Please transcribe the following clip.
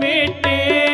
ਮਿਟੇ